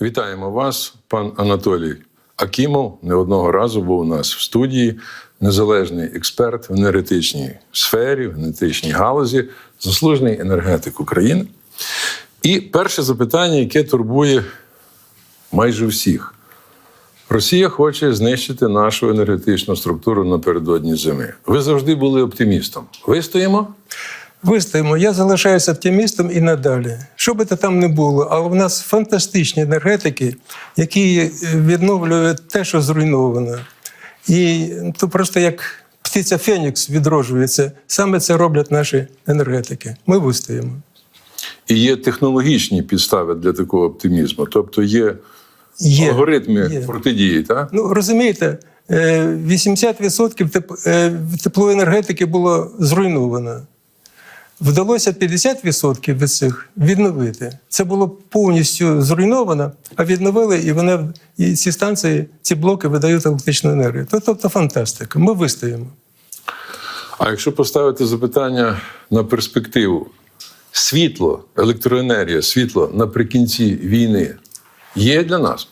Вітаємо вас, пан Анатолій Акімов. Не одного разу був у нас в студії. Незалежний експерт в енергетичній сфері, в енергетичній галузі, заслужений енергетик України. І перше запитання, яке турбує майже всіх. Росія хоче знищити нашу енергетичну структуру напередодні зими. Ви завжди були оптимістом. Вистоїмо? Вистоїмо. Я залишаюся оптимістом і надалі. Що би то там не було, але в нас фантастичні енергетики, які відновлюють те, що зруйновано. І то просто як птиця Фенікс відроджується. Саме це роблять наші енергетики. Ми вистоїмо. І є технологічні підстави для такого оптимізму. Тобто є, Є. алгоритми Є. протидії, так? Ну розумієте, е, 80% теп- е, теплоенергетики було зруйновано. Вдалося 50% від цих відновити. Це було повністю зруйновано, а відновили, і вони і ці станції, ці блоки видають електричну енергію. То- Тобто фантастика. Ми вистоїмо. А якщо поставити запитання на перспективу, світло, електроенергія, світло наприкінці війни є для нас?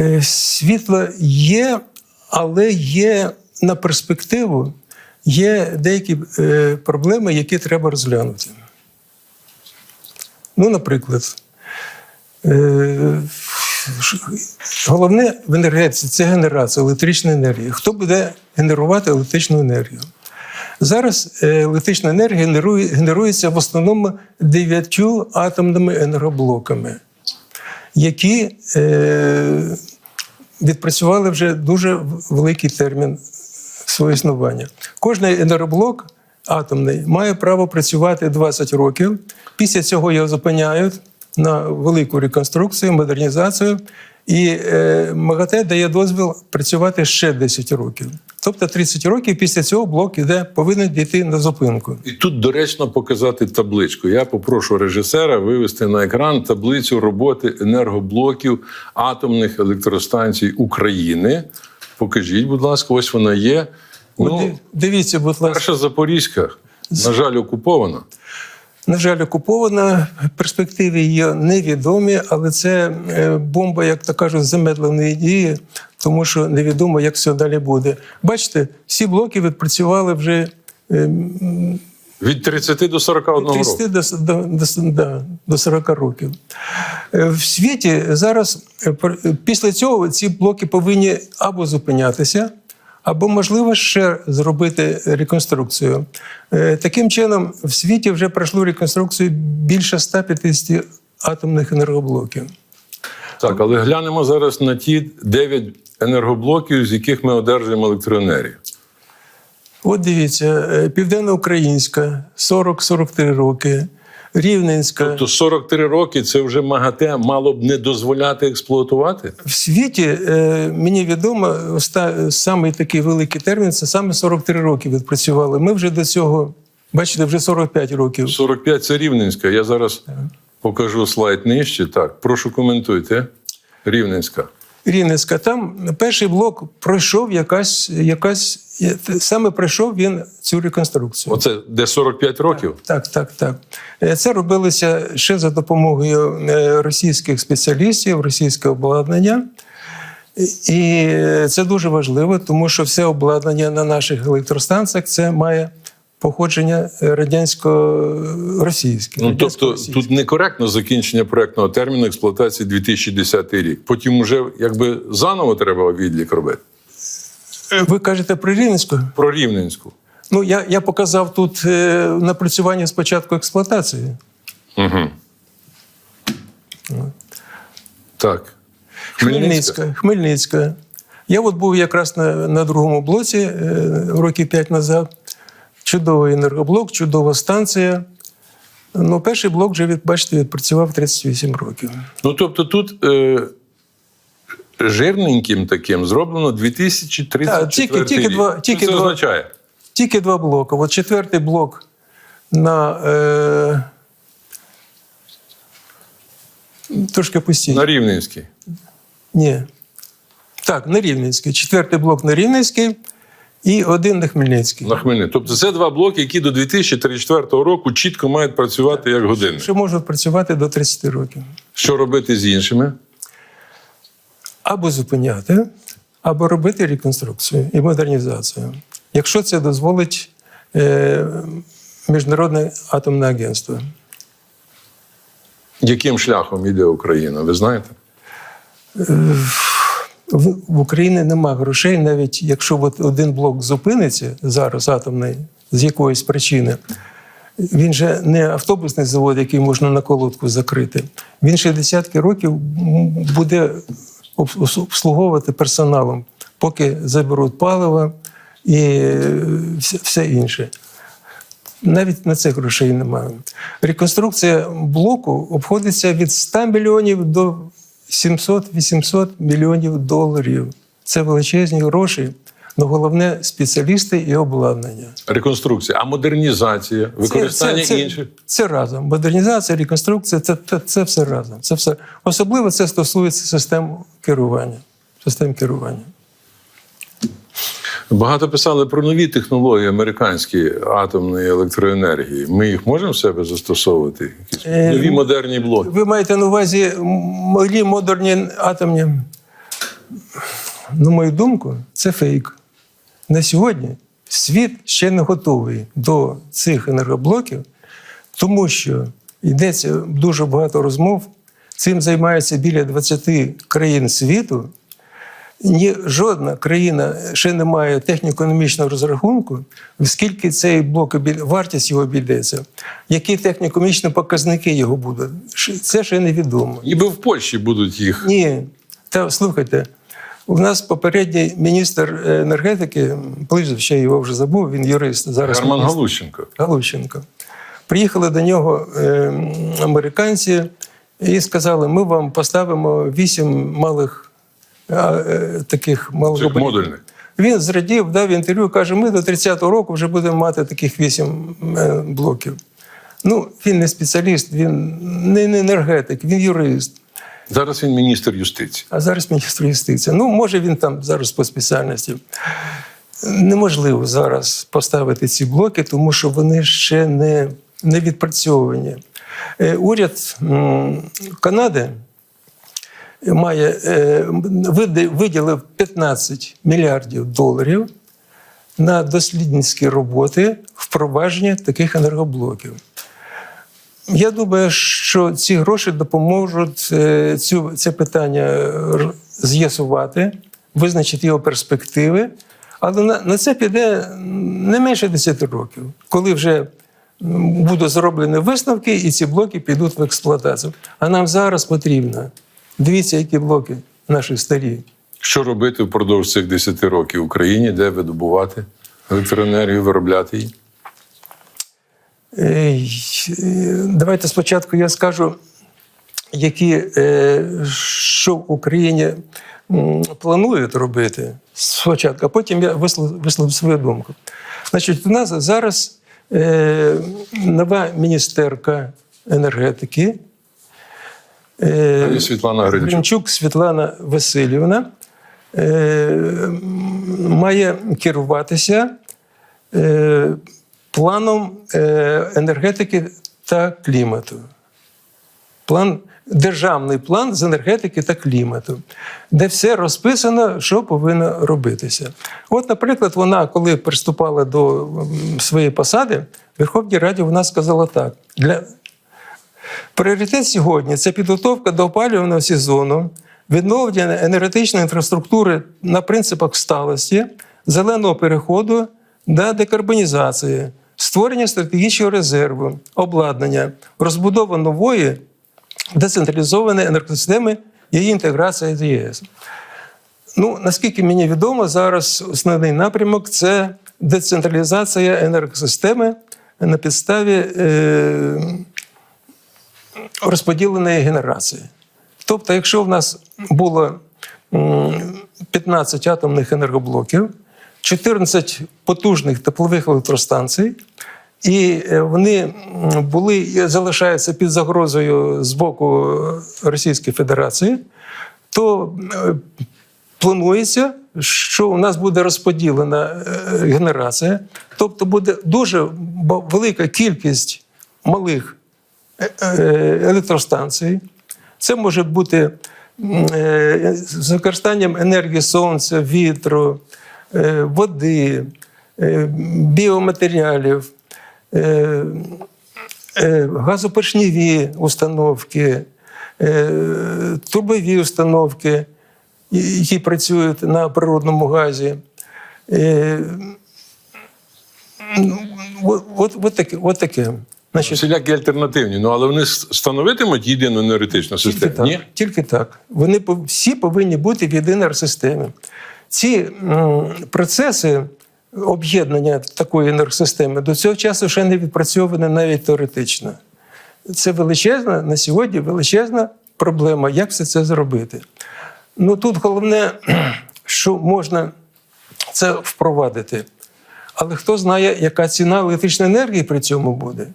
Е, Світло є, але є на перспективу є деякі е, проблеми, які треба розглянути. Ну, наприклад, е, головне в енергетиці це генерація електричної енергії. Хто буде генерувати електричну енергію? Зараз е, електрична енергія генерує- генерується в основному дев'ятью атомними енергоблоками, які відпрацювали вже дуже великий термін свого існування. Кожний енергоблок атомний має право працювати 20 років. Після цього його зупиняють на велику реконструкцію, модернізацію, і е, МАГАТЕ дає дозвіл працювати ще 10 років. Тобто 30 років після цього блок іде, повинен дійти на зупинку. І тут доречно показати табличку. Я попрошу режисера вивести на екран таблицю роботи енергоблоків атомних електростанцій України. Покажіть, будь ласка, ось вона є. От Ну, дивіться, будь ласка. перша Запорізька, на жаль, окупована. На жаль, окупована. Перспективи її невідомі, але це е, бомба, як то кажуть, замедленої дії, тому що невідомо, як все далі буде. Бачите, всі блоки відпрацювали вже е, Від 30 до 41 року. 30 до, до, до, до 40 років. Е, В світі зараз е, після цього ці блоки повинні або зупинятися, або, можливо, ще зробити реконструкцію. Е, Таким чином, в світі вже пройшло реконструкцію більше 150 атомних енергоблоків. Так, але глянемо зараз на ті 9 енергоблоків, з яких ми одержуємо електроенергію. От дивіться, е, Південноукраїнська 40-43 роки, Рівненська. Тобто 43 роки це вже МАГАТЕ мало б не дозволяти експлуатувати. В світі е, мені відомо, оста- самий такий великий термін це саме 43 роки відпрацювали. Ми вже до цього, бачите, вже 45 років. 45 це Рівненська. Я зараз покажу слайд нижче. Так, прошу коментуйте. Рівненська. Рівненська. Там перший блок пройшов якась, якась саме пройшов він цю реконструкцію. Оце де 45 років. Так, так, так. Е, Це робилося ще за допомогою е, російських спеціалістів, російського обладнання. І це дуже важливо, тому що все обладнання на наших електростанціях це має походження радянсько-російське. Ну тобто радянсько-російське. тут некоректно закінчення проектного терміну експлуатації 2010 рік. Потім уже якби заново треба відлік робити. Ви кажете про Рівненську? Про Рівненську. Ну, я, я показав тут е, напрацювання спочатку експлуатації. Угу. Так. Хмельницька. Хмельницька. Я от був якраз на, на другому блоці е, років п'ять назад. Чудовий енергоблок, чудова станція. Ну, перший блок вже, бачите, відпрацював 38 років. Ну тобто тут е, жирненьким таким зроблено 2034 Так, тільки- тільки рік. два- тільки Що це два- означає? Тільки два блоки. От четвертий блок на. Е, трошки пустіть. На Рівненській. Ні. Так, на Рівненський. Четвертий блок на Рівненський і один на Хмельницький. На Хмельницькій. Тобто це два блоки, які до 2034 року чітко мають працювати як годинник. Що можуть працювати до 30 років. Що робити з іншими? або зупиняти, або робити реконструкцію і модернізацію. Якщо це дозволить е, Міжнародне атомне агентство. Яким шляхом йде Україна? Ви знаєте? В, Україні нема грошей, навіть якщо от один блок зупиниться зараз атомний з якоїсь причини. Він же не автобусний завод, який можна на колодку закрити. Він ще десятки років буде обслуговувати персоналом, поки заберуть паливо і е, все інше. Навіть на це грошей немає. Реконструкція блоку обходиться від 100 мільйонів до 700-800 мільйонів доларів. Це величезні гроші, Ну, головне спеціалісти і обладнання. Реконструкція, а модернізація, використання це, це, інших. Це разом. Модернізація, реконструкція це, це, це все разом. Це все. Особливо це стосується систем керування. Систем керування. Багато писали про нові технології американські атомної електроенергії. Ми їх можемо в себе застосовувати? Якісь Е, нові модерні блоки. Ви маєте на увазі малі модерні атомні? На мою думку, це фейк. На сьогодні світ ще не готовий до цих енергоблоків, тому що йдеться дуже багато розмов. Цим займається біля 20 країн світу. Ні, жодна країна ще не має техніко-економічного розрахунку, скільки цей блок вартість його обійдеться, які техніко-економічні показники його будуть. Це ще невідомо. Ніби в Польщі будуть їх. Ні, та слухайте, у нас попередній міністр енергетики, прізвище його вже забув, він юрист зараз. Герман міністр. Галущенко. Галущенко. Приїхали до нього е, американці і сказали: ми вам поставимо вісім малих е, таких Цих малих модульних. Він зрадів, дав інтерв'ю, каже: ми до 30-го року вже будемо мати таких вісім е, блоків. Ну, він не спеціаліст, він не не енергетик, він юрист. Зараз він міністр юстиції. А зараз міністр юстиції. Ну, може, він там зараз по спеціальності. Неможливо зараз поставити ці блоки, тому що вони ще не, не відпрацьовані. Е, Уряд Канади має е, виділив 15 мільярдів доларів на дослідницькі роботи впровадження таких енергоблоків. Я думаю, що ці гроші допоможуть е, цю, це питання з'ясувати, визначити його перспективи. Але на, на це піде не менше 10 років, коли вже будуть зроблені висновки, і ці блоки підуть в експлуатацію. А нам зараз потрібно. Дивіться, які блоки наші старі. Що робити впродовж цих 10 років в Україні, де видобувати електроенергію, виробляти її? Давайте спочатку я скажу, які, е, що в Україні планують робити спочатку, а потім я висловлю свою думку. Значить, у нас зараз е, нова міністерка енергетики. Е, Світлана Гринчук. Світлана Васильівна е, має керуватися е, планом е, енергетики та клімату. План, державний план з енергетики та клімату, де все розписано, що повинно робитися. От, наприклад, вона, коли приступала до своєї посади, в Верховній Раді вона сказала так: для Пріоритет сьогодні це підготовка до опалювального сезону, відновлення енергетичної інфраструктури на принципах сталості, зеленого переходу та декарбонізації, створення стратегічного резерву, обладнання, розбудова нової децентралізованої енергосистеми її інтеграція з ЄС. Ну, наскільки мені відомо, зараз основний напрямок це децентралізація енергосистеми на підставі. Е- розподіленої генерації. Тобто, якщо в нас було 15 атомних енергоблоків, 14 потужних теплових електростанцій, і е, вони були і залишаються під загрозою з боку Російської Федерації, то е, планується, що у нас буде розподілена е, генерація, тобто буде дуже велика кількість малих е- е, електростанцій, Це може бути е, з використанням енергії сонця, вітру, води, біоматеріалів, е, установки, трубові установки, які працюють на природному газі. Ну, От, от, от таке. От таке. Значить, Всілякі альтернативні. Ну але вони становитимуть єдину енергетичну Тільки систему. так. Ні? Тільки так. Вони всі повинні бути в єдиній системі. Ці м, процеси об'єднання такої енергосистеми до цього часу ще не відпрацьовані навіть теоретично. Це величезна на сьогодні величезна проблема, як все це зробити. Ну тут головне, що можна це впровадити. Але хто знає, яка ціна електричної енергії при цьому буде?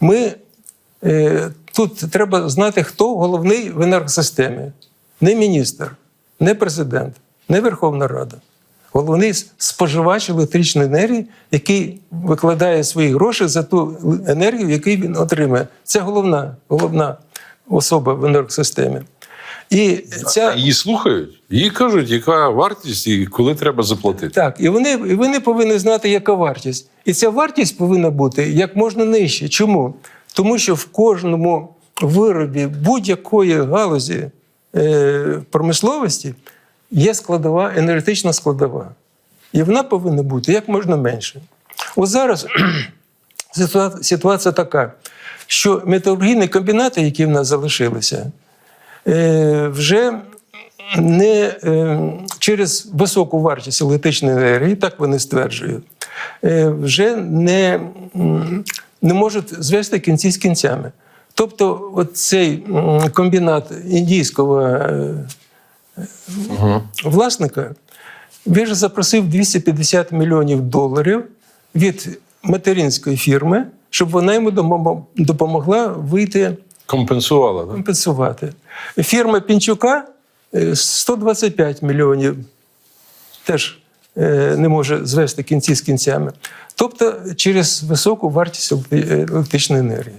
Ми е, тут треба знати, хто головний в енергосистемі. Не міністр, не президент, не Верховна Рада. Головний споживач електричної енергії, який викладає свої гроші за ту енергію, яку він отримує. Це головна, головна особа в енергосистемі. І ця, Її слухають, їй кажуть, яка вартість і коли треба заплатити. Так, і вони, і вони повинні знати, яка вартість. І ця вартість повинна бути як можна нижче. Чому? Тому що в кожному виробі будь-якої галузі е, промисловості є складова, енергетична складова. І вона повинна бути як можна менше. От зараз ситуація така, що металургійні комбінати, які в нас залишилися, вже не е, через високу вартість електричної енергії, так вони стверджують, е, вже не, не можуть звести кінці з кінцями. Тобто, цей комбінат індійського е, власника він же запросив 250 мільйонів доларів від материнської фірми, щоб вона йому допомогла вийти Компенсувала. Так? компенсувати. Фірма Пінчука е, 125 мільйонів теж е, не може звести кінці з кінцями. Тобто через високу вартість електричної енергії.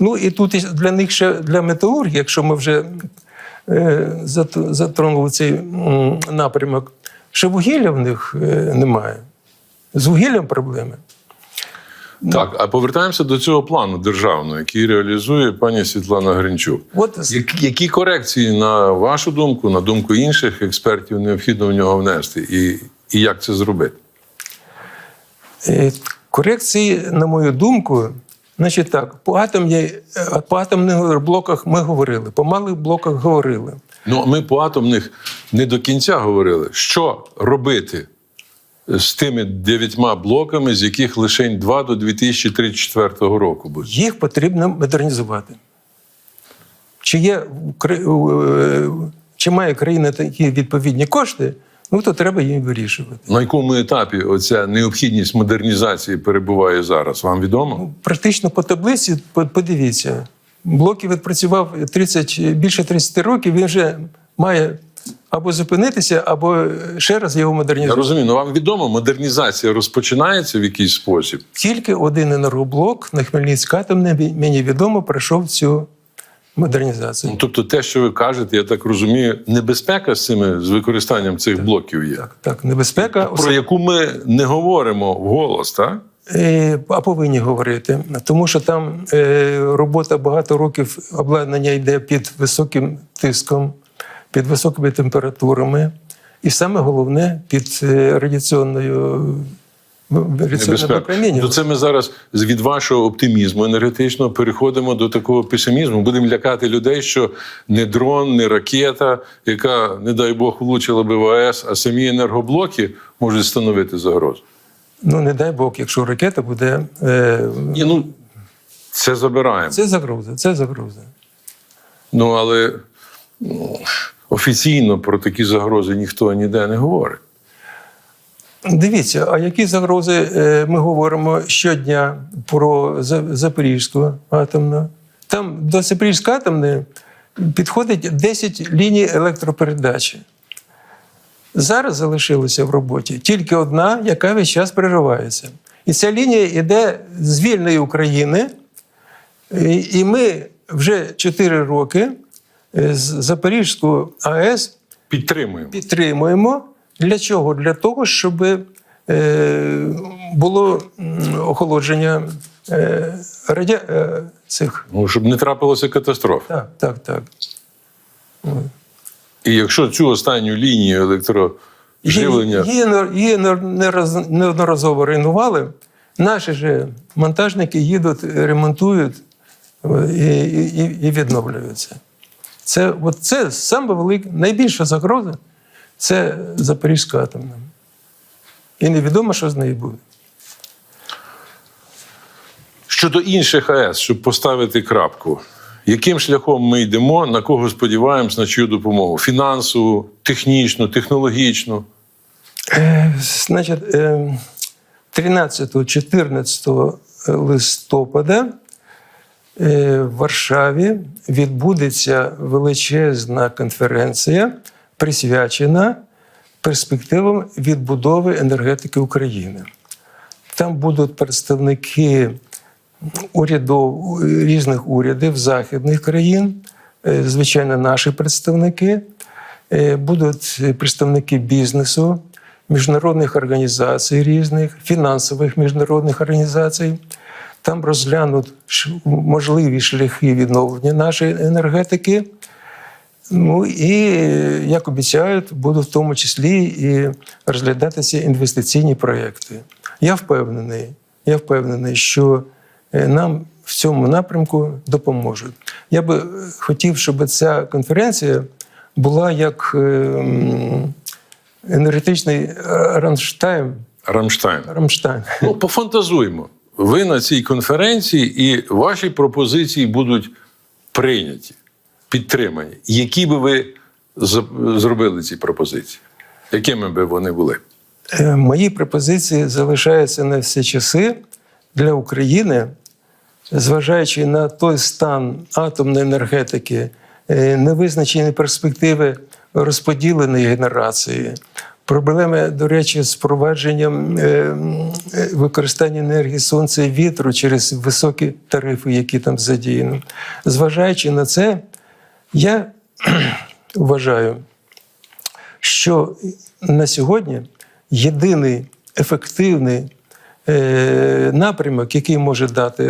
Ну і тут для них ще для металургії, якщо ми вже е, затронули цей напрямок, ще вугілля в них е, немає. З вугіллям проблеми. Так, а повертаємося до цього плану державного, який реалізує пані Світлана Гринчук. От Які, корекції, на вашу думку, на думку інших експертів, необхідно в нього внести, і, і як це зробити? Е, Корекції, на мою думку, значить так, по, атомній, е, по атомних блоках ми говорили, по малих блоках говорили. Ну, ми по атомних не до кінця говорили, що робити з тими дев'ятьма блоками, з яких лише два до 2034 року будуть. Їх потрібно модернізувати. Чи, є, е, чи має країна такі відповідні кошти, ну то треба їм вирішувати. На якому етапі оця необхідність модернізації перебуває зараз? Вам відомо? Практично по таблиці, подивіться, блоки відпрацював 30, більше 30 років, він вже має або зупинитися, або ще раз його Я розумію, але вам відомо, модернізація розпочинається в якийсь спосіб. Тільки один енергоблок на Хмельницькій атомній, мені відомо, пройшов цю модернізацію. Ну, тобто, те, що ви кажете, я так розумію, небезпека з цими з використанням цих блоків є, Так, так, небезпека, про яку ми не говоримо вголос, так? Е, а повинні говорити, тому що там е, робота багато років обладнання йде під високим тиском, під високими температурами, і саме головне під е, радіаційною випромінюванням. То це ми зараз від вашого оптимізму енергетичного переходимо до такого песимізму. Будемо лякати людей, що не дрон, не ракета, яка, не дай Бог, влучила би в АЕС, а самі енергоблоки можуть становити загрозу. Ну не дай Бог, якщо ракета буде. Е, Ні, ну це забираємо. це загроза, це загроза. Ну але ну, офіційно про такі загрози ніхто ніде не говорить. Дивіться, а які загрози е, ми говоримо щодня про За- Запорізьку атомну? Там до Запорізької атомної підходить 10 ліній електропередачі. Зараз залишилася в роботі тільки одна, яка весь час переривається. І ця лінія йде з вільної України. І ми вже 4 роки Запорізьку АЕС Підтримуємо. підтримуємо. Для чого? Для того, щоб е, було охолодження е, радя... е, цих. Ну, щоб не трапилося катастроф. Так, так, так. І якщо цю останню лінію електроживлення Її, її раз- неодноразово руйнували. Наші ж монтажники їдуть, ремонтують е, і, і, і відновлюються. Це, от це саме велика, найбільша загроза це Запорізька атомна. І невідомо, що з нею буде. щодо інших АЕС, щоб поставити крапку, яким шляхом ми йдемо, на кого сподіваємось, на чию допомогу? Фінансову, технічну, технологічну. Е, Значить, е, 13-14 листопада в Варшаві відбудеться величезна конференція, присвячена перспективам відбудови енергетики України. Там будуть представники урядов, різних урядів західних країн, е, звичайно, наші представники, Е, будуть представники бізнесу, міжнародних організацій різних, фінансових міжнародних організацій. Там розглянуть можливі шляхи відновлення нашої енергетики. Ну і, е, як обіцяють, будуть в тому числі і розглядатися інвестиційні проекти. Я впевнений, я впевнений, що е, нам в цьому напрямку допоможуть. Я би е, хотів, щоб ця конференція була як е, енергетичний Рамштайн. Рамштайн. Рамштайн. Ну, пофантазуємо. Ви на цій конференції і ваші пропозиції будуть прийняті, підтримані. Які би ви зробили ці пропозиції? Якими би вони були? Е, Мої пропозиції залишаються на всі часи для України, зважаючи на той стан атомної енергетики, е, невизначені перспективи розподіленої генерації, проблеми, до речі, з впровадженням е, е, використання енергії сонця і вітру через високі тарифи, які там задіяні. Зважаючи на це, я вважаю, що на сьогодні єдиний ефективний е, напрямок, який може дати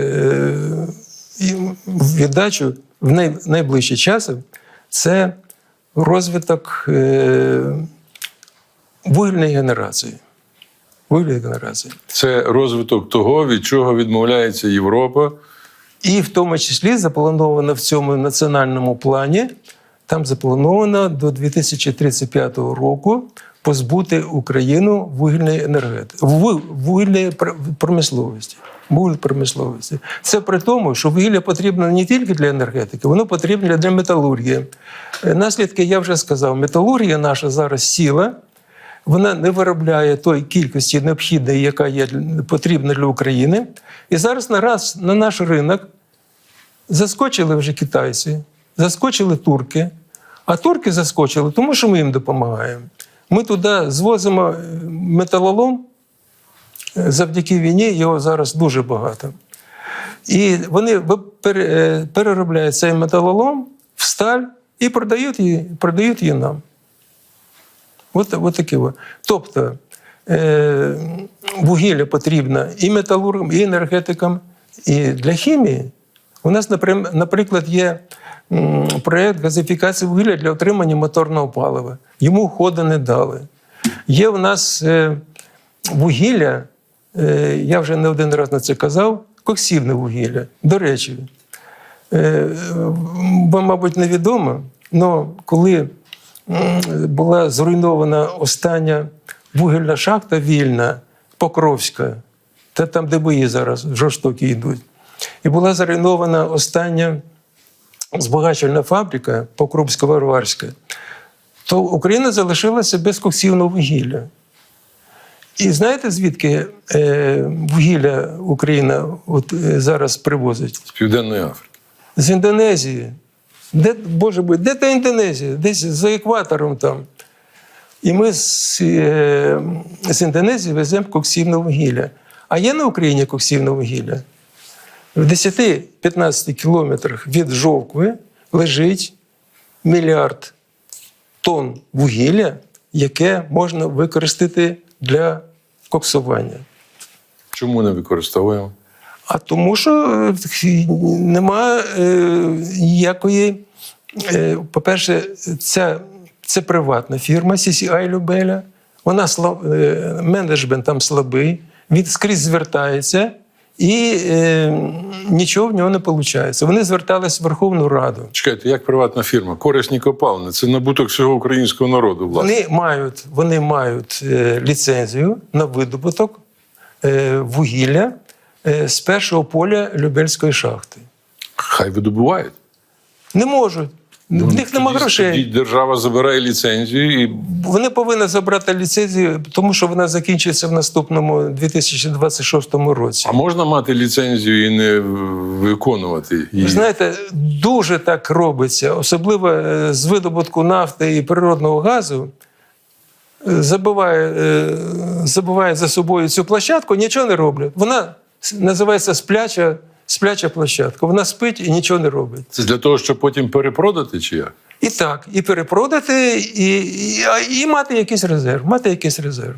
віддачу в най, найближчі часи, це розвиток вугільної генерації. Вугільної генерації. Це розвиток того, від чого відмовляється Європа. І в тому числі заплановано в цьому національному плані, там заплановано до 2035 року позбути Україну вугільної енергетики, вугільної промисловості. Вугільної промисловості. Це при тому, що вугілля потрібно не тільки для енергетики, воно потрібно для металургії. Е, Наслідки я вже сказав, металургія наша зараз сіла. Вона не виробляє той кількості необхідної, яка є потрібна для України. І зараз на раз на наш ринок заскочили вже китайці, заскочили турки. А турки заскочили, тому що ми їм допомагаємо. Ми туди звозимо е, металолом. Е, Завдяки війні його зараз дуже багато. І вони е, переробляють цей металолом в сталь і продають її, продають її нам. От, от таке. Тобто е, вугілля потрібно і металургам, і енергетикам, і для хімії. У нас, наприклад, є проєкт газифікації вугілля для отримання моторного палива. Йому ходу не дали. Є у нас е, вугілля, е, я вже не один раз на це казав, коксівне вугілля. До речі, е, вам, мабуть, невідомо, але коли була зруйнована остання вугільна шахта вільна, Покровська, та там, де бої зараз жорстокі йдуть. І була зруйнована остання збагачувальна фабрика Покровсько-Варварська, то Україна залишилася без коксівного вугілля. І знаєте, звідки е, вугілля Україна от, е, зараз привозить? з Південної Африки. З Індонезії. Де, Боже мой, де та Індонезія? Десь за екватором там. І ми з, е, з Індонезії веземо коксівне вугілля. А є на Україні коксівне вугілля. В 10-15 кілометрах від Жовкви лежить мільярд тонн вугілля, яке можна використати для коксування. Чому не використовуємо? А тому, що е, нема е, ніякої. Е, по-перше, ця, це приватна фірма CCI Любеля. Вона слаб, менеджмент там слабий, він скрізь звертається і е, нічого в нього не виходить. Вони звертались в Верховну Раду. Чекайте, як приватна фірма? Корисні копалини. Це набуток всього українського народу, власне. Вони мають, вони мають е, ліцензію на видобуток е, вугілля з першого поля Любельської шахти. Хай видобувають. Не можуть. В них нема грошей. Держава забирає ліцензію і Вони повинні забрати ліцензію, тому що вона закінчиться в наступному 2026 році. а можна мати ліцензію і не виконувати її? Знаєте, дуже так робиться, особливо е, з видобутку нафти і природного газу. е, Забиває, е, забиває за собою цю площадку, нічого не роблять. Вона називається спляча, спляча площадка. Вона спить і нічого не робить. Це для того, щоб потім перепродати, чи як? І так, і перепродати, і, і, і мати якийсь резерв. Мати якийсь резерв.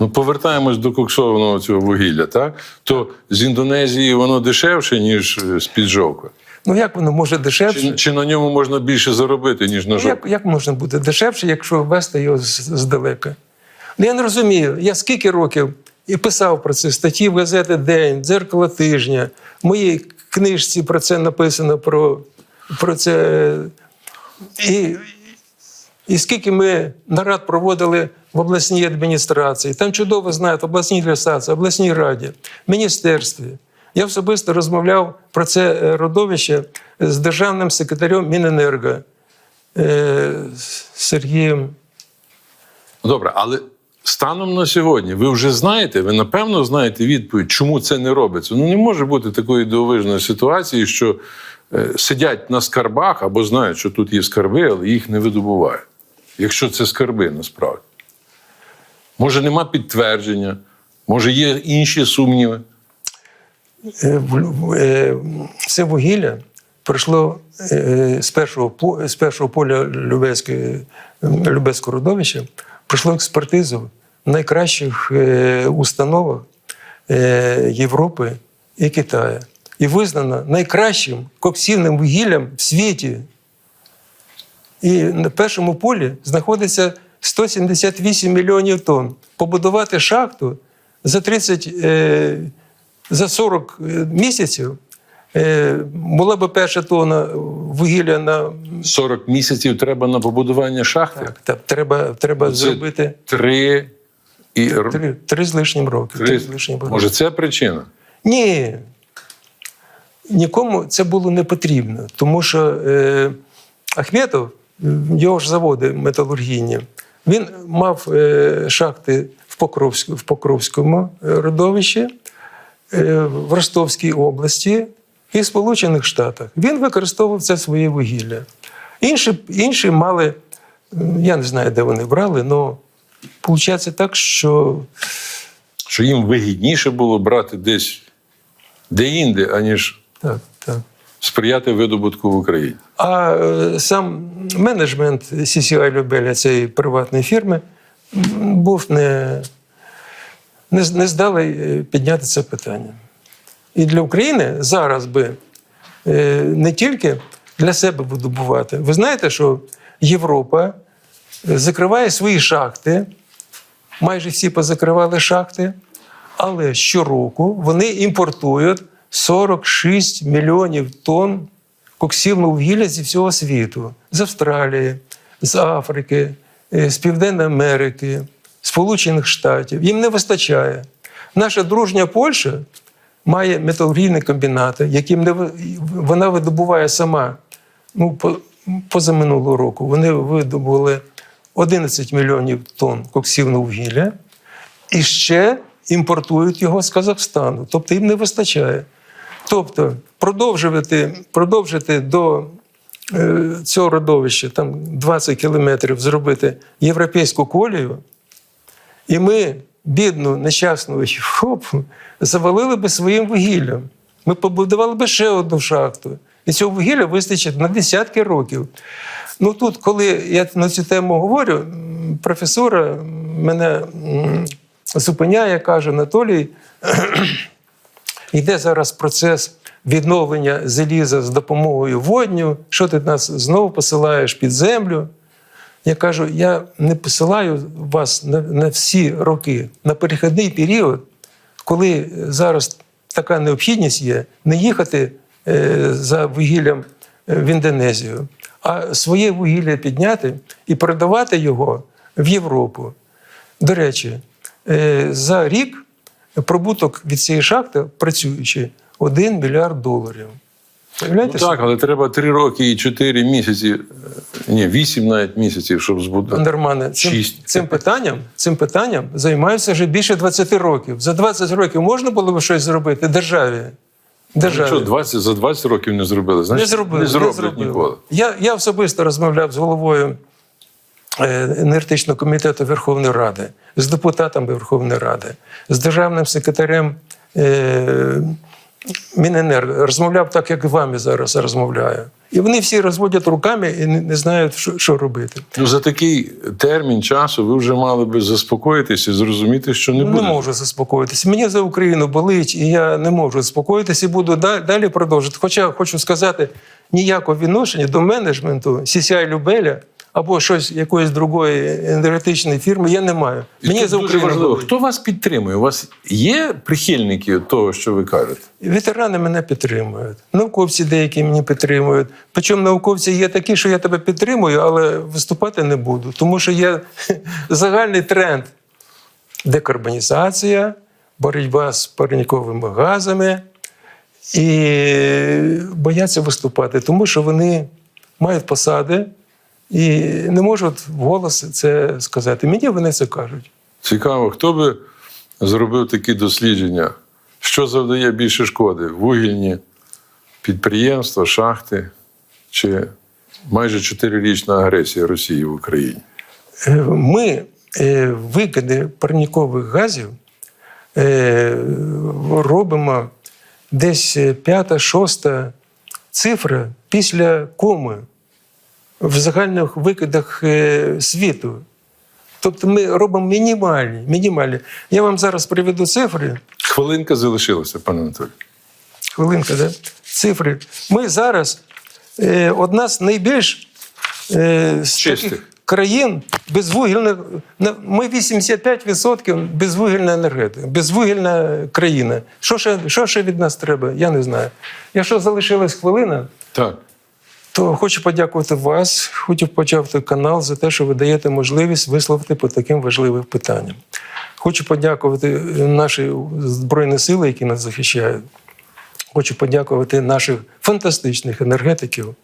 Ну, повертаємось до коксованого цього вугілля, так? То з Індонезії воно дешевше, ніж е, з-під жовка. Ну як воно може дешевше? Чи, чи на ньому можна більше заробити, ніж на Ну, як, як можна бути дешевше, якщо вести його здалека? Ну, я не розумію. Я скільки років і писав про це статті в газети День, дзеркало тижня. В моїй книжці про це написано про, про це. І, і скільки ми нарад проводили в обласній адміністрації, там чудово знають, обласній адміністрації, обласній раді, міністерстві. Я особисто розмовляв про це е, родовище з державним секретарем Міненерго е, Сергієм. Добре, але станом на сьогодні ви вже знаєте, ви напевно знаєте відповідь, чому це не робиться. Ну не може бути такої дивовижної ситуації, що е, сидять на скарбах або знають, що тут є скарби, але їх не видобувають. Якщо це скарби насправді. Може, нема підтвердження, може, є інші сумніви. Е, е, Це вугілля пройшло з першого, з першого поля Любецького родовища, пройшло експертизу в найкращих е, установах е, Європи і Китаю. І визнано найкращим коксівним вугіллям в світі. І на першому полі знаходиться 178 мільйонів тонн. Побудувати шахту за 30, е, за 40 місяців була б перша тонна вугілля на 40 місяців треба на побудування шахти. так, так, треба, треба Це зробити Три і три, три з лишнім роки. три- Три з лишнім роки. Може, це причина? Ні. Нікому це було не потрібно, тому що е, Ахметов, його ж заводи металургійні, він мав е, шахти в, Покровську, в Покровському е, родовищі, е, в Ростовській області і в Сполучених Штатах. Він використовував це своє вугілля. Інші, інші мали, я не знаю, де вони брали, але виходить так, що Що їм вигідніше було брати десь де-інде, аніж так, так. сприяти видобутку в Україні. А е, сам менеджмент CCI Любеля цієї приватної фірми був не, не, не здалий е, підняти це питання. І для України зараз би е, не тільки для себе видобувати. Ви знаєте, що Європа е, закриває свої шахти, майже всі позакривали шахти, але щороку вони імпортують 46 мільйонів тонн коксівного вугілля зі всього світу: з Австралії, з Африки, е, з Південної Америки, Сполучених Штатів. Їм не вистачає. Наша дружня Польща має металургійні комбінати, не вона видобуває сама. Ну, по- позаминулого року вони видобули 11 мільйонів тонн коксівного вугілля і ще імпортують його з Казахстану. Тобто їм не вистачає. Тобто, продовжувати, продовжити до е, цього родовища там 20 кілометрів зробити європейську колію, і ми бідну нещасну Європу завалили би своїм вугіллям. Ми побудували би ще одну шахту. І цього вугілля вистачить на десятки років. Ну тут, коли я на цю тему говорю, професора мене зупиняє, каже Анатолій, йде зараз процес відновлення заліза з допомогою водню. Що ти нас знову посилаєш під землю? Я кажу, я не посилаю вас на, на всі роки, на перехідний період, коли зараз така необхідність є, не їхати е, за вугіллям е, в Індонезію, а своє вугілля підняти і передавати його в Європу. До речі, е, за рік прибуток від цієї шахти, працюючи, 1 мільярд доларів. Ну, так, але треба три роки і чотири місяці, е, ні, вісім навіть місяців, щоб збудувати. Пане цим, цим питанням, цим питанням займаюся вже більше 20 років. За 20 років можна було б щось зробити державі? Державі. Що 20, за 20 років не зробили, значить, не зробили, не зроблять зробили. ніколи. Я, я особисто розмовляв з головою е, енергетичного комітету Верховної Ради, з депутатами Верховної Ради, з державним секретарем е, Міненерго. Розмовляв так, як і вами зараз розмовляю. І вони всі розводять руками і не, не знають, що, що робити. Ну, за такий термін часу ви вже мали би заспокоїтися і зрозуміти, що не Не буде. можу заспокоїтися. Мені за Україну болить, і я не можу заспокоїтися і буду далі продовжувати. Хоча хочу сказати, ніякого відношення до менеджменту CCI Любеля або щось якоїсь другої енергетичної фірми я не маю. І Мені за Україну важливо, болить. хто вас підтримує? У вас є прихильники того, що ви кажете? Ветерани мене підтримують. Науковці деякі мені підтримують. Причому науковці є такі, що я тебе підтримую, але виступати не буду. Тому що є загальний тренд декарбонізація, боротьба з парниковими газами і бояться виступати, тому що вони мають посади і не можуть вголос це сказати. Мені вони це кажуть. Цікаво, хто би зробив такі дослідження, що завдає більше шкоди? Вугільні підприємства, шахти чи майже чотирирічна агресія Росії в Україні? Е, Ми е, викиди парнікових газів е, робимо десь п'ята, шоста цифра після коми в загальних викидах е, світу. Тобто ми робимо мінімальні, мінімальні. Я вам зараз приведу цифри. Хвилинка залишилася, пане Анатолій. Хвилинка, да? цифри. Ми зараз е, одна з найбільш е, з таких країн безвугільних. Ми 85% безвугільна енергетика, безвугільна країна. Що ще, що ще від нас треба? Я не знаю. Якщо залишилась хвилина, Так. То хочу подякувати вас, хочу подякувати канал за те, що ви даєте можливість висловити по таким важливим питанням. Хочу подякувати наші Збройні сили, які нас захищають. Хочу подякувати наших фантастичних енергетиків,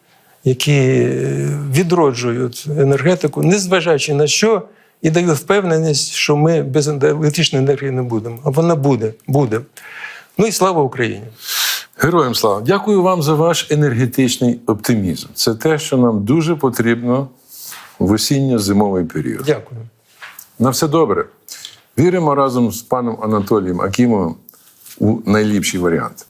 які відроджують енергетику, незважаючи на що, і дають впевненість, що ми без електричної енергії не будемо. А вона буде, буде. Ну і слава Україні! Героям слава! Дякую вам за ваш енергетичний оптимізм. Це те, що нам дуже потрібно в осінньо-зимовий період. Дякую. На все добре. Віримо разом з паном Анатолієм Акімовим у найліпший варіант.